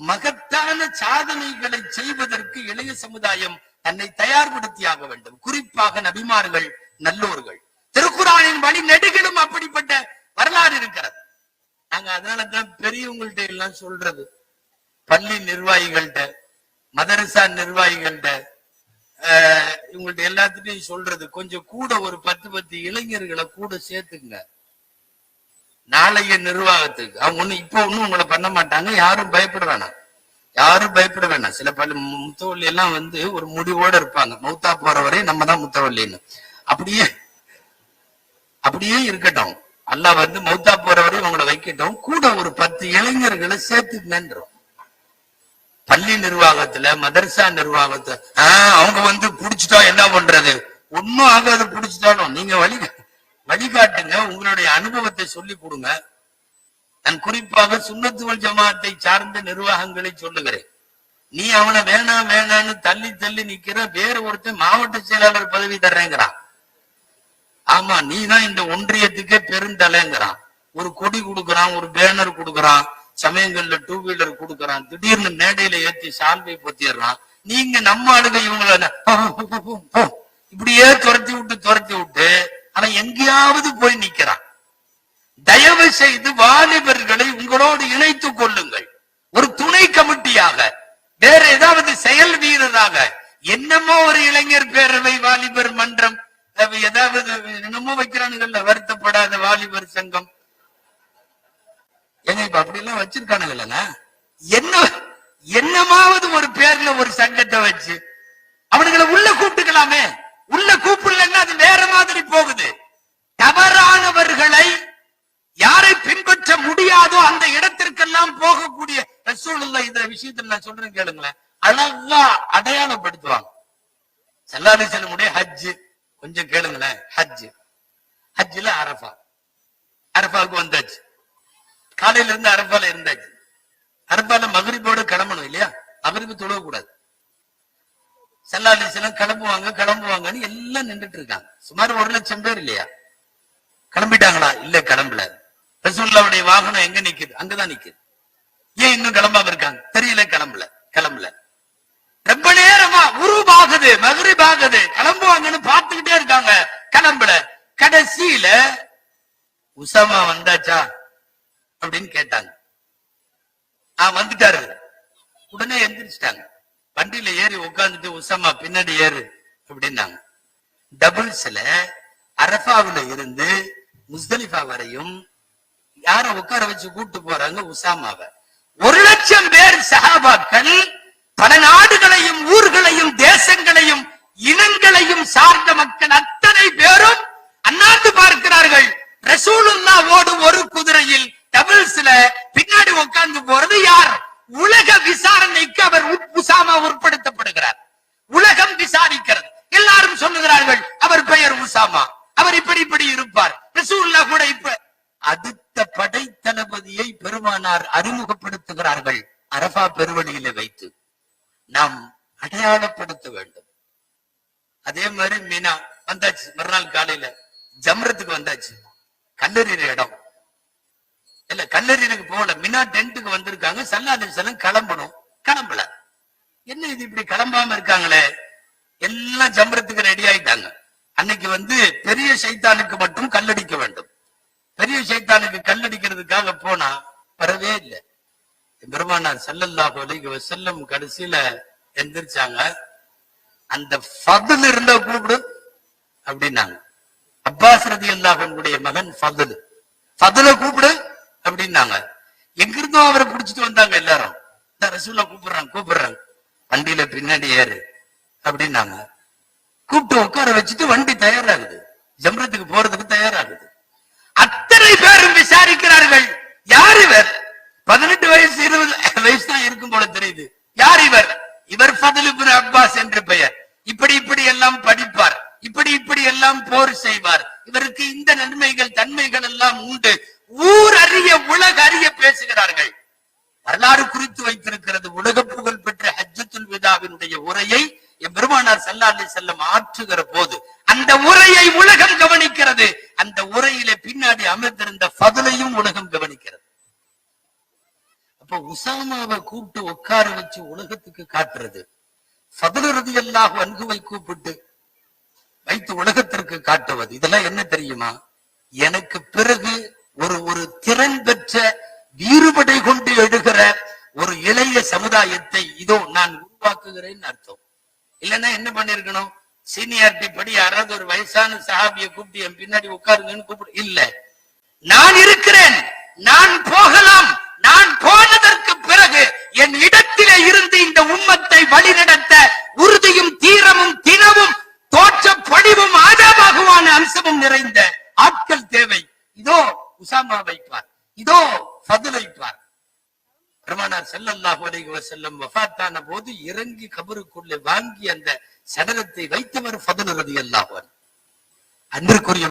மகத்தான சாதனைகளை செய்வதற்கு இளைய சமுதாயம் தன்னை தயார்படுத்தியாக வேண்டும். குறிப்பாக நபிமார்கள் நல்லோர்கள். திருக்குறானின் வழி நெடுகிலும் அப்படிப்பட்ட வரலாறு இருக்கிறது. நாங்க அதனாலதான் பெரியவங்கள்ட்ட எல்லாம் சொல்றது. பள்ளி நிர்வாகிகள்கிட்ட மதரசா நிர்வாகிகள்கிட்ட ஆஹ், இவங்கள்ட்ட எல்லாத்துட்டையும் சொல்றது. கொஞ்சம் கூட ஒரு பத்து பத்து இளைஞர்களை கூட சேர்த்துங்க நாளைய நிர்வாகத்துக்கு. அவங்க ஒண்ணு இப்ப ஒண்ணும் உங்களை பண்ண மாட்டாங்க யாரும் பயப்பட வேணாம். யாரும் பயப்பட வேணாம். சில பல முத்தவள்ளி எல்லாம் வந்து ஒரு முடிவோட இருப்பாங்க. மௌத்தா போற வரை நம்ம தான் முத்தவள்ளின்னு அப்படியே அப்படியே இருக்கட்டும். அல்லாஹ் வந்து மௌத்தா போற வரையும் உங்களை வைக்கட்டும். கூட ஒரு பத்து இளைஞர்களை சேர்த்துக்கன்றோம் பள்ளி நிர்வாகத்துல மதரசா நிர்வாகத்துல ஆஹ் அவங்க வந்து புடிச்சிட்டா என்ன பண்றது? ஒன்னும் ஆகாது புடிச்சிட்டாலும். நீங்க வழி வழிகாட்டுங்க உங்களுடைய அனுபவத்தை சொல்லி கொடுங்க. நான் குறிப்பாக சுண்ணத்துவல் ஜமாத்தை சார்ந்த நிர்வாகங்களை சொல்லுகிறேன். நீ அவனை வேணாம் வேணான்னு தள்ளி தள்ளி நிக்கிற வேற ஒருத்தன் மாவட்ட செயலாளர் பதவி தர்றேங்கிறான். ஆமா நீ தான் இந்த ஒன்றியத்துக்கே பெருந்தலைங்கிறான். ஒரு கொடி கொடுக்கறான் ஒரு பேனர் கொடுக்கறான் சமயங்கள்ல டூ வீலர் கொடுக்கறான் திடீர்னு மேடையில ஏத்தி சால்வை பொத்திடுறான். நீங்க நம்ம ஆளுங்க இவங்கள இப்படியே துரத்தி விட்டு துரத்தி விட்டு ஆனா எங்கேயாவது போய் நிக்கிறான் தயவு செய்து வாலிபர்களை உங்களோடு இணைத்துக் கொள்ளுங்கள். ஒரு துணை கமிட்டியாக வேற ஏதாவது செயல் வீரராக என்னமோ ஒரு இளைஞர் பேரவை வாலிபர் மன்றம் ஏதாவது என்னமோ வைக்கிறானுங்கல்ல வருத்தப்படாத வாலிபர் சங்கம். ஏங்க இப்ப அப்படி எல்லாம் வச்சிருக்கானுங்கல்லங்க என்ன என்னமாவது ஒரு பேர்ல ஒரு சங்கத்தை வச்சு அவனுங்களை உள்ள கூப்பிட்டுக்கலாமே. உள்ள கூப்பிடல மாதிரி போகுது. தவறானவர்களை யாரை பின்பற்ற முடியாதோ அந்த இடத்திற்கெல்லாம் போகக்கூடிய ரசூலுல்லா இந்த விஷயத்துல நான் சொல்றேன் கேளுங்களேன். அழகா அடையாளப்படுத்துவாங்க. சல்லாலி செல்லமுடைய ஹஜ்ஜு. கொஞ்சம் கேளுங்களேன் ஹஜ் ஹஜ்ஜில் அரபா அரபாவுக்கு வந்தாச்சு. காலையில இருந்து அரபால இருந்தாச்சு. அரபால மகரிபோட கிளம்பணும் இல்லையா? மகரிபு தொழக்கூடாது சல்லாலி கிளம்புவாங்க கிளம்புவாங்கன்னு எல்லாம் நின்றுட்டு இருக்காங்க. சுமார் ஒரு லட்சம் பேர் இல்லையா? கிளம்பிட்டாங்களா? இல்ல கிளம்பல. ரசூல்லாவுடைய வாகனம் எங்க நிக்குது? அங்கதான் நிக்குது. ஏன் இன்னும் கிளம்பாம இருக்காங்க? தெரியல கிளம்பல கிளம்பல. ரொம்ப நேரமா உருவாகுது மகரிப் ஆகுது. கிளம்புவாங்கன்னு பார்த்துக்கிட்டே இருக்காங்க. கிளம்பல. கடைசியில உசாமா வந்தாச்சா? அப்படின்னு கேட்டாங்க. ஆஹ் வந்துட்டாரு. உடனே எந்திரிச்சிட்டாங்க. வண்டியில ஏறி உட்காந்துட்டு உசாமா பின்னாடி ஏறு அப்படின்னாங்க. டபுள்ஸ்ல அரஃபாவுல இருந்து முஸ்தலிஃபா வரையும் யார உட்கார வச்சு கூட்டு போறாங்க உசாமாவை ஒரு லட்சம் பேர் சஹாபாக்கள் பல நாடுகளையும் ஊர்களையும் தேசங்களையும் இனங்களையும் சார்ந்த மக்கள் அத்தனை பேர் அண்ணாந்து பார்க்கிறார்கள் ரசூலுல்லாவோடு ஒரு குதிரையில் டபுள்ஸ்ல பின்னாடி உட்கார்ந்து போறது யார் உலக விசாரணைக்கு அவர் உட்- உசாமா உட்படுத்தப்படுகிறார் உலகம் விசாரிக்கிறது. எல்லாரும் சொல்லுகிறார்கள் அவர் பெயர் உசாமா. அவர் இப்படி இப்படி இருப்பார். ரசூல்லா கூட இப்ப அடுத்த படை தளபதியை பெருமானார் அறிமுகப்படுத்துகிறார்கள் அரபா பெருவழியில வைத்து. நாம் அடையாளப்படுத்த வேண்டும். அதே மாதிரி மீனா வந்தாச்சு மறுநாள் காலையில ஜம்ரத்துக்கு வந்தாச்சு. கல்லறிற இடம். இல்ல கல்லறினுக்கு போகல. மினா டென்ட்டுக்கு வந்திருக்காங்க சல்லாதி செல்லம் கிளம்பணும். கிளம்பல. என்ன இது இப்படி கிளம்பாம இருக்காங்களே? எல்லாம் ஜம்பரத்துக்கு ரெடி ஆயிட்டாங்க. அன்னைக்கு வந்து பெரிய சைத்தானுக்கு மட்டும் கல்லடிக்க வேண்டும். பெரிய சைத்தானுக்கு கல்லடிக்கிறதுக்காக போனா வரவே இல்லை. பெருமானார் ஸல்லல்லாஹு அலைஹி செல்லும் கடைசியில எந்திரிச்சாங்க. அந்த ஃபதுல் இருந்த கூப்பிடு அப்படின்னாங்க. அப்பாஸ் ரதி மகன் ஃபதுல். ஃபதுல கூப்பிடு அப்படின்னாங்க. எங்கிருந்தும் அவரை புடிச்சிட்டு வந்தாங்க எல்லாரும். இந்த ரசூலா கூப்பிடுறாங்க கூப்பிடுறாங்க. வண்டியில பின்னாடி ஏறு அப்படின்னாங்க. கூப்பிட்டு உட்கார வச்சுட்டு வண்டி தயாராகுது. ஜம்ரத்துக்கு போறதுக்கு தயாராகுது. அத்தனை பேரும் விசாரிக்கிறார்கள். யார் இவர்? பதினெட்டு வயசு இருபது வயசு தான் இருக்கும் போல தெரியுது. யார் இவர்? இவர் ஃபதுல் அப்பாஸ் என்று பெயர். இப்படி இப்படி எல்லாம் படிப்பார். இப்படி இப்படி எல்லாம் போர் செய்வார். இவருக்கு இந்த நன்மைகள் தன்மைகள் எல்லாம் உண்டு. ஊர் அறிய உலக அறிய பேசுகிறார்கள். வரலாறு குறித்து வைத்திருக்கிறது விதாவினுடைய உரையை எம்பெருமானார் ஸல்லல்லாஹு செல்லம் ஆற்றுகிற போது அந்த உரையை உலகம் கவனிக்கிறது. அந்த உரையிலே பின்னாடி அமர்ந்திருந்த பதிலையும் உலகம் கவனிக்கிறது. அப்ப உசாமாவை கூப்பிட்டு உட்கார வச்சு உலகத்துக்கு காட்டுறது. சதுரதி அல்லாஹ் அன்குவை கூப்பிட்டு வைத்து உலகத்திற்கு காட்டுவது. இதெல்லாம் என்ன தெரியுமா? எனக்கு பிறகு ஒரு ஒரு திறன் பெற்ற வீறுபடை கொண்டு எழுகிற ஒரு இளைய சமுதாயத்தை இதோ நான் உருவாக்குகிறேன்னு அர்த்தம். இல்லைன்னா என்ன பண்ணிருக்கணும்? சீனியாரிட்டி படி யாராவது ஒரு வயசான சஹாபிய கூப்பிட்டு என் பின்னாடி உட்காருங்கன்னு கூப்பிடு இல்ல. நான் இருக்கிறேன். நான் போகலாம். நான் போனதற்கு பிறகு என் இடத்திலே இருந்து இந்த உம்மத்தை வழிநடத்த உறுதியும் தீரமும் தினமும் தோற்ற படிவும் ஆதாபாகுவான அம்சமும் நிறைந்த ஆட்கள் தேவை. இதோ உசாமா வைப்பார் இதோ ஃபதுல் வைப்பார் செல்லல்லாஹு அலைஹி வஸல்லம் வஃபாத்தான போது இறங்கி கபருக்குள்ளே வாங்கி அந்த சடலத்தை வைத்தவர் ஃபதல் ரலியல்லாஹு அன்ஹு. அன்பிற்குரிய